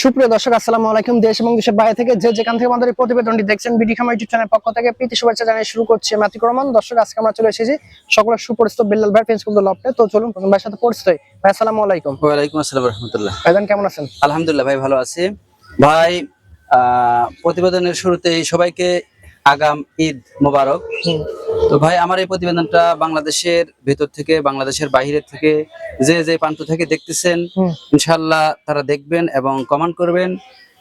সুপ্রিয় দর্শক আসসালামু আলাইকুম। দেশ এবং দেশের বাইরে থেকে যে যেখান থেকে আমাদের প্রতিবেদনটি দেখছেন বিডি খামার ইউটিউব চ্যানেল পক্ষ থেকে প্রীতি শুভেচ্ছা জানিয়ে শুরু করছি রহমান। দর্শক আজকে আমরা চলে এসেছি সকলের সুপরিচিত বিল্লাল ভাই ফেন্স কুলদুল লপটে তো চলুন প্রথম ভাইয়ের সাথে পরিচিত হই। ভাই আসসালামু আলাইকুম। ওয়ালাইকুম আসসালাম রহমতুল্লাহ। ভাইজান কেমন আছেন? আলহামদুলিল্লাহ ভাই ভালো আছি। ভাই আহ, প্রতিবেদনের শুরুতেই সবাইকে আগাম ঈদ মোবারক। তো ভাই আমার এই প্রতিবেদনটা বাংলাদেশের ভেতর থেকে বাংলাদেশের বাইরে থেকে যে যে প্রান্ত থেকে দেখতেছেন ইনশাল্লাহ তারা দেখবেন এবং কমেন্ট করবেন।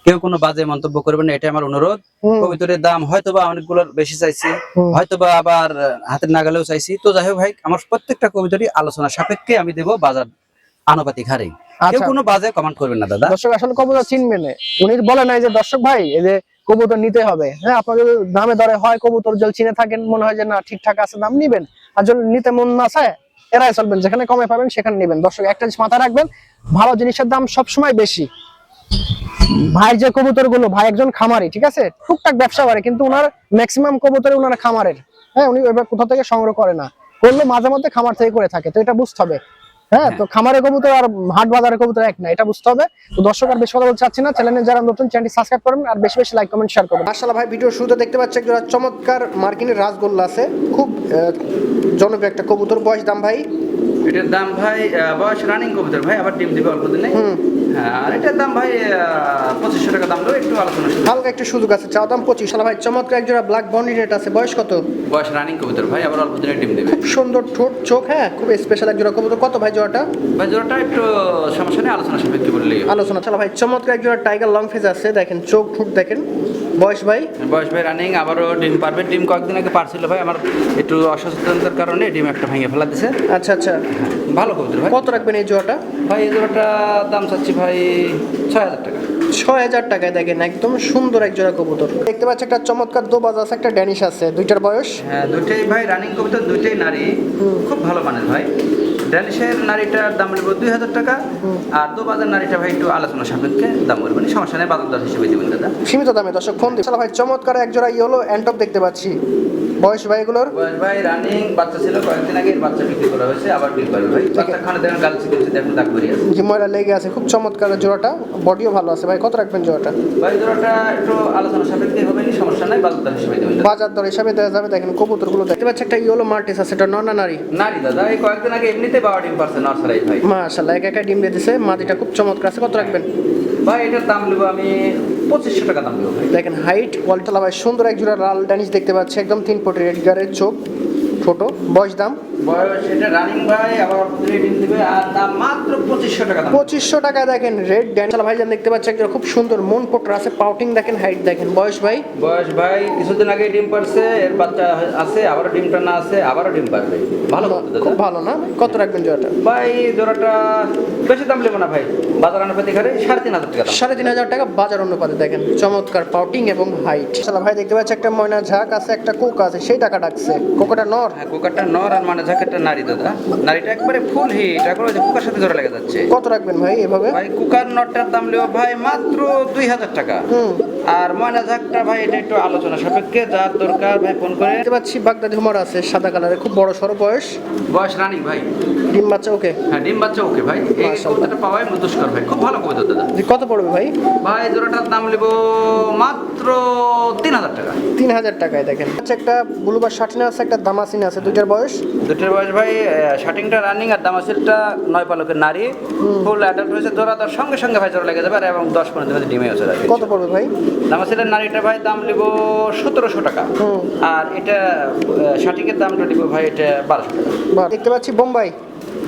কেউ কোনো বাজে মন্তব্য করবেন না এটা আমার অনুরোধ। কবিতরের দাম হয়তোবা অনেকগুলোর বেশি চাইছি। হয়তোবা আবার হাতের নাগালেও চাইছি। তো যাই হোক ভাই আমার প্রত্যেকটা কবিতারই আলোচনা সাপেক্ষে আমি দেব বাজার আনুপাতিক হারে। কেউ আচ্ছা। কোনো বাজে কমেন্ট করবেন না দাদা। দর্শক আসলে কবিতা চিনবে না। উনি বলে নাই যে দর্শক ভাই এই যে কবুতর নিতে হবে। হ্যাঁ আপনার যদি দামে দরে হয়, কবুতর যদি চিনে থাকেন, মনে হয় যে না, ঠিকঠাক আছে, দাম নিবেন। আর যদি নিতে মন না চায়, এরাই চলবেন, যেখানে কমে পাবেন, সেখানে নেবেন। দর্শক, একটা জিনিস মাথায় রাখবেন, ভালো জিনিসের দাম সবসময় বেশি। ভাইয়ের যে কবুতরগুলো ভাই একজন খামারি, ঠিক আছে? টুকটাক ব্যবসা করে, কিন্তু ওনার ম্যাক্সিমাম কবুতর ওনার খামারের। হ্যাঁ উনি এবার কোথা থেকে সংগ্রহ করে না। করলে মাঝে মধ্যে খামার থেকে করে থাকে, তো এটা বুঝতে হবে। হ্যাঁ তো খামারের কবুতর আর হাট বাজারের কবুতর এক না এটা বুঝতে হবে। তো দর্শক আর বেশি কথা বলতে চাচ্ছি না চ্যানেলে যারা নতুন চ্যানেলটি সাবস্ক্রাইব করবেন আর বেশি বেশি লাইক কমেন্ট শেয়ার করবেন। মাশাআল্লাহ ভাই ভিডিও শুরুতে দেখতে পাচ্ছি একটা চমৎকার মার্কিনের রাজগোল্লা আছে। খুব আহ, জনপ্রিয় একটা কবুতর। বয়স দাম ভাই এটার দাম ভাই বয়স রানিং কবিতার ভাই আবার ডিম দিবে অল্প দিনে। হ্যাঁ আর এটার দাম ভাই পঁচিশশো টাকা দাম দেবো একটু আলোচনা হালকা একটু সুযোগ আছে চাওয়া দাম পঁচিশ। ভাই চমৎকার এক জোড়া ব্ল্যাক বন্ডি রেট আছে বয়স কত? বয়স রানিং কবিতার ভাই আবার অল্প দিনে ডিম দেবে। খুব সুন্দর ঠোঁট চোখ হ্যাঁ খুব স্পেশাল এক জোড়া কবুতর কত ভাই জোড়াটা? ভাই জোড়াটা একটু সমস্যা নেই আলোচনা সাপেক্ষে বললেই আলোচনা। চলো ভাই চমৎকার এক জোড়া টাইগার লং ফেজ আছে দেখেন চোখ ঠোঁট দেখেন। বয়স ভাই? বয়স ভাই রানিং আবারও ডিম পারবে। ডিম কয়েকদিন আগে পারছিল ভাই আমার একটু অসচেতনতার কারণে ডিম একটা ভেঙে ফেলা দিছে। আচ্ছা আচ্ছা। ভালো কবিতার ভাই। কত রাখবেন এই জোড়াটা? ভাই এই জোড়াটা দাম চাচ্ছি ভাই ছয় হাজার টাকা। ছয় হাজার টাকায় দেখেন একদম সুন্দর এক জোড়া কবুতর। দেখতে পাচ্ছি একটা চমৎকার দোবাজ আছে একটা ড্যানিশ আছে দুইটার বয়স। হ্যাঁ দুইটাই ভাই রানিং কবিতা দুইটাই নারী। খুব ভালো মানের ভাই। ড্যানিশের নারীটার দাম নেব দুই হাজার টাকা। আর দু বাজার নারীটা ভাই একটু আলোচনা সাপেক্ষে দাম বলবেন। সমস্যা নেই বাজার দর হিসেবে দেবেন দাদা। সীমিত দামে দর্শক ফোন দিচ্ছে ভাই চমৎকার এক জোড়া ইয়েলো অ্যান্টপ দেখতে পাচ্ছি। বয়স ভাই এগুলোর বয়স ভাই রানিং বাচ্চা ছিল কয়েকদিন আগে বাচ্চা বিক্রি করা হয়েছে আবার বিল পাবে ভাই বাচ্চা খানে দেখেন গাল ছিপেছে দেখেন দাগ বেরিয়ে আছে। যে ময়লা লেগে আছে খুব চমৎকার জোড়াটা বডিও ভালো আছে। ভাই কত রাখবেন জোড়াটা? ভাই জোড়াটা একটু আলোচনা সাপেক্ষে হবে নি সমস্যা নাই বাজার দর হিসেবে দেবেন বাজার দর হিসাবে দেওয়া যাবে দেখেন কবুতরগুলো দেখতে পাচ্ছি একটা ইয়েলো মার্টিস আছে এটা নন না নারী? নারী দাদা এই কয়েকদিন আগে এমনিতে বাবা ডিম পারছে নার্সারাই ভাই। মাশাআল্লাহ এক একা ডিম দিয়ে দিছে মাটিটা খুব চমৎকার আছে কত রাখবেন? ভাই এটার দাম নেব আমি পঁচিশশো টাকা দাম। দেখেন হাইট কোয়ালিটি ভাই সুন্দর এক জোড়া লাল ডানিশ দেখতে পাচ্ছি। একদম তিন ফুট রেড গারের চোখ। ছোট বয়স দাম? পঁচিশশো টাকা দেখেন রেড ড্যানিশ ভাই যেন দেখতে পাচ্ছি খুব সুন্দর মন পোটর আছে পাউটিং দেখেন হাইট দেখেন। বয়স ভাই? বয়স ভাই কিছুদিন আগে ডিম পারছে এর বাচ্চা আছে আবারও ডিম টানা আছে আবারও ডিম পারবে ভালো খুব ভালো না? কত রাখবেন জোড়াটা? ভাই জোড়াটা বেশি দাম নেব না ভাই। বাজার অনুপাতে হারে সাড়ে তিন হাজার টাকা সাড়ে তিন হাজার টাকা বাজার অনুপাতে দেখেন। চমৎকার পাউটিং এবং হাইট সালা ভাই দেখতে পাচ্ছি একটা ময়না ঝাঁক আছে একটা কোক আছে সেই টাকা ডাকছে। কোকোটা নর? হ্যাঁ কুকারটা নর আর মানে ঝাঁকেরটা নারী দাদা। নারীটা একবারে ফুল হিট এখন ওই যে কুকার সাথে জোড়া লেগে যাচ্ছে। কত রাখবেন ভাই এভাবে? ভাই কুকার নটটার দাম নেব ভাই মাত্র দুই হাজার টাকা। হুম। আর ময়না ঝাঁকটা ভাই এটা একটু আলোচনা সাপেক্ষে যার দরকার ভাই ফোন করে। দেখতে পাচ্ছি বাগদাদি হুমার আছে সাদা কালারের খুব বড় সড়ো বয়স। বয়স রানিং ভাই। ডিম বাচ্চা ওকে হ্যাঁ ডিম বাচ্চা ওকে ভাই। এই। কবিতাটা পাওয়াই দুষ্কর ভাই। খুব ভালো কবিতা দাদা। কত পড়বে ভাই? ভাই জোড়াটার দাম নেব মাত্র তিন হাজার টাকা। তিন হাজার টাকায় দেখেন। আচ্ছা একটা ব্লুবার শার্টিনা আছে একটা দামাসিন আছে দুইটার বয়স? দুটোর বয়স ভাই শার্টিংটা রানিং আর দামাসিলটা নয় পালকের নারী। ফুল অ্যাডাল্ট হয়েছে জোড়া তার সঙ্গে সঙ্গে ভাই জোড়া লেগে যাবে আর এবং দশ পনেরো দিনের ডিমে রাখি কত পড়বে ভাই? দামাসিলের নারীটা ভাই দাম নিব সতেরোশো টাকা। আর এটা শার্টিংয়ের দামটা নেব ভাই এটা বারোশো টাকা। দেখতে পাচ্ছি বোম্বাই।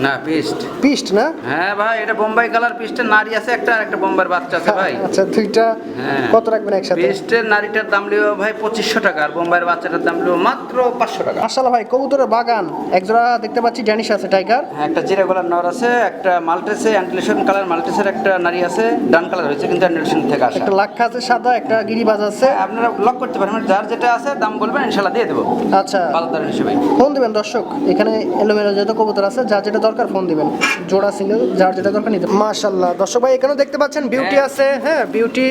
না পিস্ট। পিস্ট না? হ্যাঁ ভাই এটা বোম্বাই কালার পিস্টের নারী আছে একটা আর একটা বোম্বাইয়ের বাচ্চা আছে ভাই। আচ্ছা দুইটা হ্যাঁ। কত রাখবেন একসাথে? পিস্টের নারীটার দাম লিও ভাই পঁচিশশো টাকা আর বোম্বাইয়ের বাচ্চাটার দাম লিও মাত্র পাঁচশো টাকা। মার্শাল্লাহ ভাই কবুতরের বাগান একজোড়া দেখতে পাচ্ছি ড্যানিশ আছে টাইগার। হ্যাঁ, একটা জিরা গোলার নর আছে একটা মাল্টেসে অ্যান্টিলেশন কালার মাল্টেসের একটা নারী আছে ডান কালার হয়েছে কিন্তু অ্যান্টিলেশন থেকে আসা। একটা লাক্ষা আছে সাদা একটা গিরিবাজ আছে। আপনারা লক করতে পারেন মানে যার যেটা আছে দাম বলবেন ইনশাল্লাহ দিয়ে দেবো। আচ্ছা। বাজারদার হিসেবে। ফোন দেবেন দর্শক এখানে এলোমেলো যত কবুতর আছে যা যেটা দরকার ফোন দিবেন। জোড়া সিঙ্গেল যার যেটা দরকার নিতে মাশাল্লাহ দর্শক ভাই এখানেও দেখতে পাচ্ছেন বিউটি হ্যাঁ। আছে। হ্যাঁ বিউটি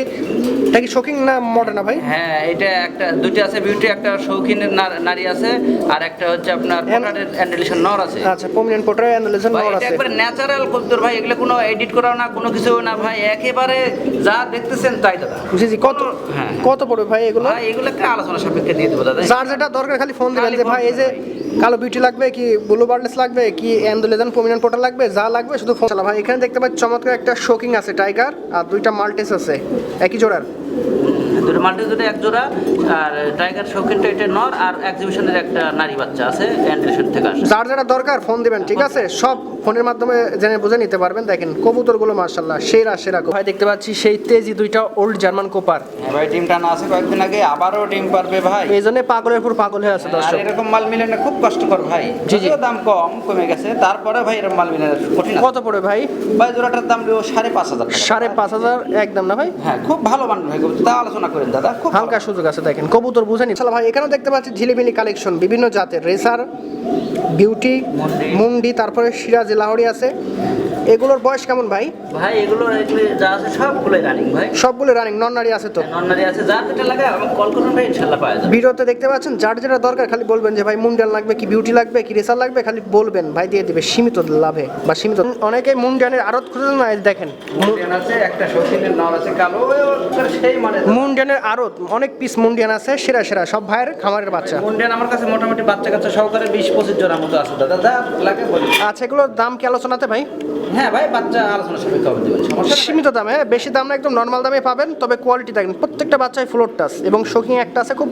এটা কি শোকিং না মডার্ন না ভাই? হ্যাঁ এটা একটা দুইটা আছে বিউটি একটা শৌখিনের নারী আছে আর একটা হচ্ছে আপনার পোটারের অ্যান্ডেলিশন নর আছে। আচ্ছা পমিনেন্ট পোটার অ্যানালিজন নর আছে। একবারে ন্যাচারাল কবুতর ভাই এগুলো কোনো এডিট করাও না কোনো কিছু না ভাই একেবারে যা দেখতেছেন তাই দাদা। জি জি কত হ্যাঁ। কত পড়বে ভাই এগুলো? ভাই এগুলো একটা আলোচনা সাপেক্ষে দিয়ে দেবো দাদা। যার যেটা দরকার খালি ফোন দিবেন যে ভাই এই যে কালো বিউটি লাগবে কি ব্লু বার্ডলেস লাগবে কি অ্যান্ডোলেজন প্রমিনেন্ট পোটা লাগবে, যা লাগবে শুধু ফোন চালা। ভাই, এখানে দেখতে পাচ্ছি চমৎকার একটা শোকিং আছে টাইগার আর দুইটা মাল্টিস আছে, একই জোড়ার। দুটো মাল্টি দুটো এক জোড়া আর টাইগার শৌখিনটা এটা নর আর এক্সিবিশনের একটা নারী বাচ্চা আছে অ্যান্ডেলিশন থেকে আসে যার যেটা দরকার ফোন দিবেন ঠিক আছে? সব ফোনের মাধ্যমে জেনে বুঝে নিতে পারবেন। দেখেন কবুতরগুলো মার্শাল্লাহ সেরা সেরা ভাই দেখতে পাচ্ছি সেই তেজি দুইটা ওল্ড জার্মান কোপার ভাই ডিম টানা আছে কয়েকদিন আগে আবারও ডিম পারবে ভাই। এই জন্য পাগলের পর পাগল হয়ে আছে দর্শক। এরকম মাল মিলানো খুব কষ্টকর ভাই। যদিও দাম কম কমে গেছে তারপরে ভাই এরকম মাল মিলানো কঠিন কত পড়ে ভাই? ভাই জোড়াটার দাম দেবো সাড়ে পাঁচ হাজার সাড়ে পাঁচ হাজার একদম না ভাই? হ্যাঁ খুব ভালো মান ভাই তা আলোচনা করেন দাদা। খুব হালকা সুযোগ আছে দেখেন। কবুতর বুঝেনি চলো ভাই এখানেও দেখতে পাচ্ছি ঝিলিমিলি কালেকশন বিভিন্ন জাতের রেসার বিউটি মুন্ডি। মুন্ডি তারপরে সিরাজ লাহরি আছে। এগুলোর বয়স কেমন ভাই? ভাই এগুলো যা আছে সবগুলোই রানিং ভাই। সবগুলো রানিং নন নারী আছে তো? নন্নারি আছে যার যেটা লাগে আমাকে কল করুন ভাই ইনশাল্লাহ পাওয়া যাবে। ভিডিওতে দেখতে পাচ্ছেন যার যেটা দরকার খালি বলবেন যে ভাই মুন্ডিয়ান লাগবে কি বিউটি লাগবে কি রেসার লাগবে? খালি বলবেন ভাই দিয়ে দিবে সীমিত লাভে বা সীমিত অনেকে মুন্ডানের আড়ত খুঁজে না দেখেন। মুন্ডিয়ান আছে একটা শৌখিনের নর আছে কালো সেই মানে মুন্ডিয়ানের আড়ত অনেক পিস মুন্ডিয়ান আছে সেরা সেরা সব ভাইয়ের খামারের বাচ্চা। মুন্ডিয়ান আমার কাছে মোটামুটি বাচ্চা কাচ্চা সহকারে বিশ পঁচিশ জোড়ার মতো আছে। দাদা যা লাগে আচ্ছা এগুলোর দাম কি আলোচনাতে ভাই? হ্যাঁ ভাই বাচ্চা আলোচনা সাপেক্ষে হবে দেবেন সীমিত দামে হ্যাঁ, বেশি দাম না একদম নর্মাল দামে পাবেন তবে কোয়ালিটি থাকবেন প্রত্যেকটা বাচ্চায় ফ্লোর টাচ এবং শোকিং একটা আছে খুব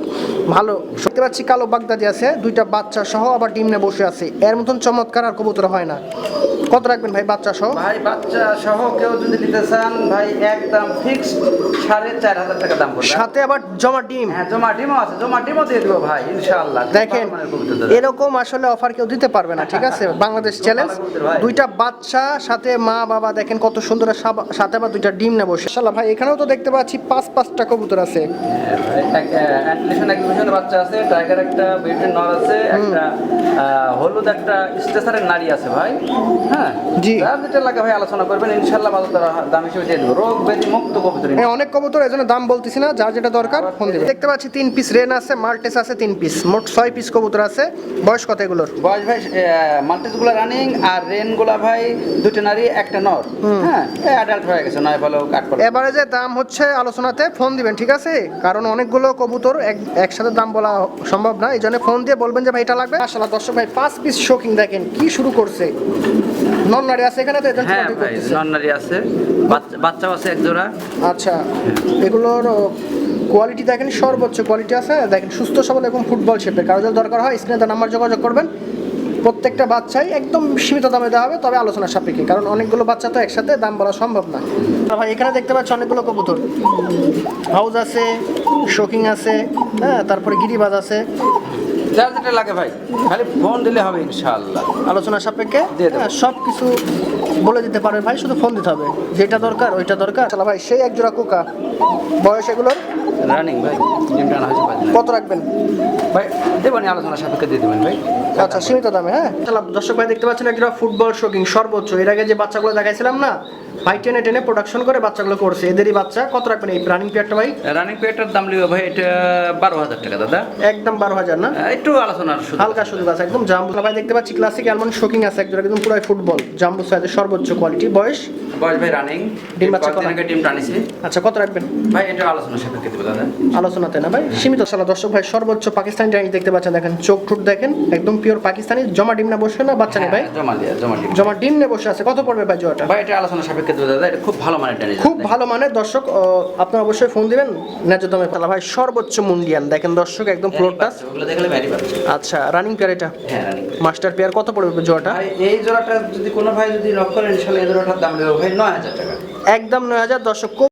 ভালো। দেখতে পাচ্ছি কালো বাগদাদি আছে দুইটা বাচ্চা সহ আবার ডিম নিয়ে বসে আছে। এর মতন চমৎকার আর কবুতর হয় না। কত রাখবেন ভাই বাচ্চা সহ? ভাই বাচ্চা সহ কেউ যদি নিতে চান ভাই একদম ফিক্সড সাড়ে চার হাজার টাকা দাম পড়বে। সাথে আবার জমা ডিম? হ্যাঁ জমা ডিমও আছে জমা ডিমও দিয়ে দেবো ভাই ইনশাআল্লাহ। দেখেন। এরকম আসলে অফার কেউ দিতে পারবে না ঠিক আছে? বাংলাদেশ চ্যালেঞ্জ দুইটা বাচ্চা সাথে মা বাবা দেখেন কত সুন্দর সাথে আবার দুইটা ডিম না বসে শালা ভাই এখানেও তো দেখতে পাচ্ছি পাঁচ পাঁচটা কবুতর আছে। হ্যাঁ, ভাই, এক- বাচ্চা আছে টাইগার একটা বিউটির নর আছে একটা হলুদ একটা স্টেশনের নারী আছে ভাই। হ্যাঁ? জি। যার যেটা লাগে ভাই আলোচনা করবেন ইনশাল্লাহ বাজার দাম হিসেবে দিয়ে দেবো। রোগ ব্যাধি মুক্ত কবুতর হ্যাঁ অনেক কবুতর এজন্য দাম বলতেছি না যার যেটা দরকার ফোন দিবে। দেখতে পাচ্ছি তিন পিস রেন আছে মাল্টেস আছে তিন পিস মোট ছয় পিস কবুতর আছে। বয়স কত এগুলোর? বয়স ভাই মাল্টিসগুলা রানিং আর রেনগুলা ভাই দুটো নারী একটা নর। হ্যাঁ অ্যাডাল্ট হয়ে গেছে নয় ভালো কাট এবারে যে দাম হচ্ছে আলোচনাতে ফোন দিবেন ঠিক আছে? কারণ অনেকগুলো কবুতর এক- একসাথে দাম বলা সম্ভব না এই জন্য ফোন দিয়ে বলবেন যে ভাই এটা লাগবে। আসলে দর্শক ভাই পাঁচ পিস শোকিং দেখেন কি শুরু করছে? নন নারী আছে এখানে তো হ্যাঁ ভাই। নন নারী আছে বাচ্চাও আছে এক জোড়া। আচ্ছা এগুলোর কোয়ালিটি দেখেন সর্বোচ্চ কোয়ালিটি আছে। দেখেন সুস্থ সবল এবং ফুটবল শেপের। কারও যদি দরকার হয় স্ক্রিনে তার নাম্বার যোগাযোগ করবেন। প্রত্যেকটা বাচ্চাই একদম সীমিত দামে দেওয়া হবে তবে আলোচনা সাপেক্ষে। কারণ অনেকগুলো বাচ্চা তো একসাথে দাম বলা সম্ভব না। ভাই এখানে দেখতে পাচ্ছি অনেকগুলো কবুতর। হাউস আছে শোকিং আছে হ্যাঁ তারপরে গিরিবাজ আছে। যার যেটা লাগে ভাই খালি ফোন দিলে হবে ইনশাআল্লাহ। আলোচনা সাপেক্ষে দিয়ে দেবো। হ্যাঁ, সব কিছু বলে দিতে পারবে ভাই শুধু ফোন দিতে হবে। যেটা দরকার ওইটা দরকার। চলো ভাই সেই এক জোড়া কোকা বয়স এগুলোর? রানিং ভাই ডিম টানা হয়েছে কত রাখবেন? ভাই দেবেন আলোচনা সাপেক্ষে দিয়ে দেবেন ভাই। আচ্ছা সীমিত দামে হ্যাঁ। তাহলে দর্শক ভাই দেখতে পাচ্ছেন একটা ফুটবল শোকিং সর্বোচ্চ। এর আগে যে বাচ্চাগুলো দেখাইছিলাম না ভাই টেনে টেনে প্রোডাকশন করে বাচ্চাগুলো করছে। এদেরই বাচ্চা। কত রাখবেন এই রানিং পেয়ারটা ভাই? রানিং পেয়ারটার দাম লিখবে ভাই এটা বারো হাজার টাকা দাদা। একদম বারো হাজার না? একটু আলোচনার হালকা সুযোগ আছে একদম জাম্বু। ভাই দেখতে পাচ্ছি ক্লাসিক অ্যালমন্ড শোকিং আছে একজন একদম পুরো ফুটবল জাম্বু সাইজের সর্বোচ্চ কোয়ালিটি বয়স বয়স ভাই রানিং ডিম বাচ্চা করা। আগে ডিম টানিছে। আচ্ছা কত রাখবেন? ভাই এটা আলোচনা সাপেক্ষে দেবো দাদা। আলোচনাতে না ভাই? সীমিত সালা দর্শক ভাই সর্বোচ্চ পাকিস্তানি ডাইনি দেখতে পাচ্ছেন দেখেন চোখ ঠুট দেখেন একদম পিওর পাকিস্তানি জমা ডিম না বসে না বাচ্চা নেই ভাই? হ্যাঁ, জমা দিয়ে জমা ডিম। জমা ডিম নিয়ে বসে আছে কত পড়বে ভাই জোয়াটা? ভাই এটা আলোচনা সাপেক্ষে দেবো দাদা এটা খুব ভালো মানের টানি খুব ভালো মানের দর্শক আপনারা অবশ্যই ফোন দিবেন ন্যায্য দামে ভাই সর্বোচ্চ মুন্ডিয়ান দেখেন দর্শক একদম ফ্লোর টাচ আচ্ছা রানিং পেয়ার এটা? হ্যাঁ মাস্টার পেয়ার কত পড়বে জোয়াটা? এই জোড়াটা যদি কোনো ভাই যদি লক করেন ইনশাল্লাহ এই জোড়াটার দাম দেবো ভাই। নয় হাজার টাকা। একদম নয় হাজার দর্শক